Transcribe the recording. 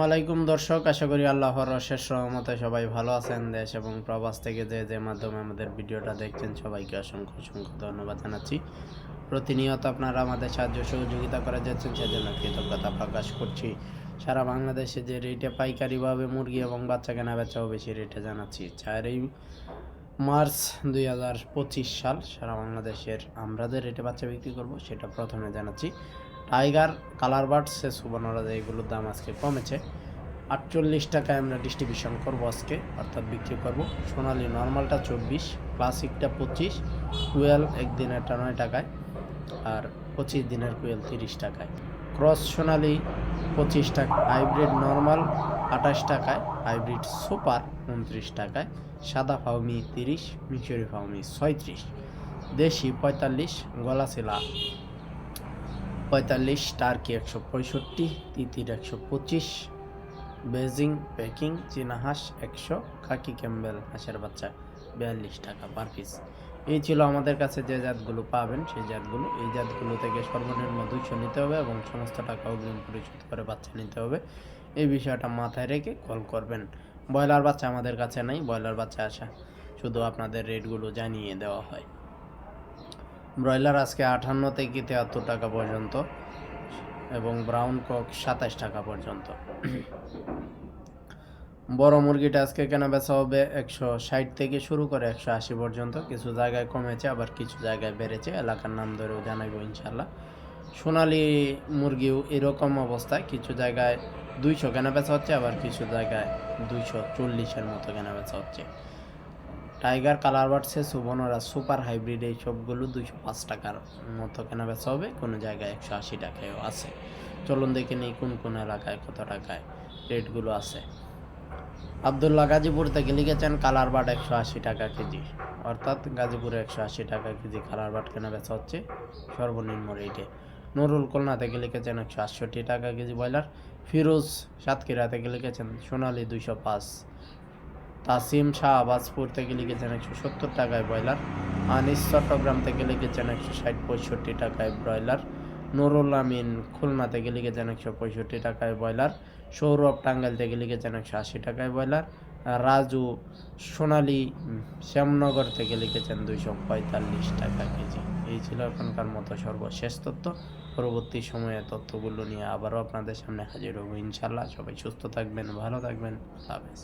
আলাইকুম দর্শক, আশা করি আল্লাহর অশেষ রহমতে সবাই ভালো আছেন। দেশ এবং প্রবাস থেকে যে যে মাধ্যমে আমাদের ভিডিওটা দেখছেন, সবাইকে অসংখ্য অসংখ্য ধন্যবাদ জানাচ্ছি। প্রতিনিয়ত আপনারা আমাদের সাহায্য সহযোগিতা করে যাচ্ছেন, সেজন্য কৃতজ্ঞতা প্রকাশ করছি। সারা বাংলাদেশে যে রেটে পাইকারিভাবে মুরগি এবং বাচ্চা কেনা বেচা হবে সেই রেটে জানাচ্ছি। চারই মার্চ দুই হাজার পঁচিশ সাল সারা বাংলাদেশের আমরা যে রেটে বাচ্চা বিক্রি করব, সেটা প্রথমে জানাচ্ছি। টাইগার, কালার বার্ড সে সুবর্ণরাজ এগুলোর দাম আজকে কমেছে। আটচল্লিশ টাকায় আমরা ডিস্ট্রিবিউশন করব আজকে, অর্থাৎ বিক্রি করব। সোনালি নর্মালটা চব্বিশ, ক্লাসিকটা পঁচিশ, কুয়েল একদিনেরটা নয় টাকায়, আর পঁচিশ দিনের কুয়েল তিরিশ টাকায়। ক্রস সোনালি পঁচিশ টাকা, হাইব্রিড নর্মাল আঠাশ টাকায়, হাইব্রিড সুপার উনত্রিশ টাকায়, সাদা ফাউমি তিরিশ, মিশরি ফাউমি ছয়ত্রিশ, দেশি পঁয়তাল্লিশ গলা গলাশিলা পঁয়তাল্লিশ টার্কি একশো পঁয়ষট্টি, তিতির একশো পঁচিশ, বেজিং, পেকিং চীনা হাঁস একশো, খাকি ক্যাম্বেল হাঁসের বাচ্চা বিয়াল্লিশ টাকা পার পিস এই ছিল আমাদের কাছে যে জাতগুলো পাবেন, সেই জাতগুলো, এই জাতগুলো থেকে সর্বনিম্ন দুইশো নিতে হবে এবং সমস্ত টাকা অগ্রিম পরিশোধ করে বাচ্চা নিতে হবে। এই বিষয়টা মাথায় রেখে কল করবেন। ব্রয়লার বাচ্চা আমাদের কাছে নাই, ব্রয়লার বাচ্চা আসা শুধু আপনাদের রেটগুলো জানিয়ে দেওয়া হয়। ব্রয়লার আজকে আটান্ন থেকে তিয়াত্তর টাকা পর্যন্ত এবং ব্রাউন কক সাতাশ টাকা পর্যন্ত। বড় মুরগিটা আজকে কেনা বেচা হবে একশো ষাট থেকে শুরু করে একশো আশি পর্যন্ত। কিছু জায়গায় কমেছে, আবার কিছু জায়গায় বেড়েছে। এলাকার নাম ধরেও জানাইবো ইনশাল্লাহ সোনালি মুরগিও এরকম অবস্থায়, কিছু জায়গায় দুইশো কেনা বেচা হচ্ছে, আবার কিছু জায়গায় দুইশো চল্লিশের মতো কেনা বেচা হচ্ছে। টাইগার, কালার বাড়ছে সুবর্ণরা সুপার হাইব্রিড, এই সবগুলো দুইশো পাঁচ টাকার মতো কেনা বেচা হবে। কোনো জায়গায় একশো আশি টাকায়ও আছে। চলুন দেখে নিই কোন কোন এলাকায় কত টাকায় রেটগুলো আছে। আবদুল্লাহ গাজীপুর থেকে লিখেছেন, কালার বাট একশো আশি টাকা কেজি। অর্থাৎ গাজীপুরে একশো আশি টাকা কেজি কালার বাট কেনা বেচা হচ্ছে সর্বনিম্ন রেটে। নুরুল খুলনা থেকে লিখেছেন, একশো আটষট্টি টাকা কেজি ব্রয়লার। ফিরোজ সাতক্ষীরা থেকে লিখেছেন, সোনালি দুইশো পাঁচ তাসিম শাহ আবাজপুর থেকে লিখেছেন একশো সত্তর টাকায় ব্রয়লার। আনিস চট্টগ্রাম থেকে লিখেছেন একশো ষাট পঁয়ষট্টি টাকায় ব্রয়লার। নুরুল আমিন খুলনা থেকে লিখেছেন একশো পঁয়ষট্টি টাকায় ব্রয়লার। সৌরভ টাঙ্গাইল থেকে লিখেছেন একশো আশি টাকায় ব্রয়লার। রাজু সোনালি শ্যামনগর থেকে লিখেছেন দুইশো পঁয়তাল্লিশ টাকা কেজি। এই ছিল এখনকার মতো সর্বশেষ তথ্য। পরবর্তী সময়ে তথ্যগুলো নিয়ে আবারও আপনাদের সামনে হাজির হব ইনশাল্লাহ সবাই সুস্থ থাকবেন, ভালো থাকবেন। হাফেজ।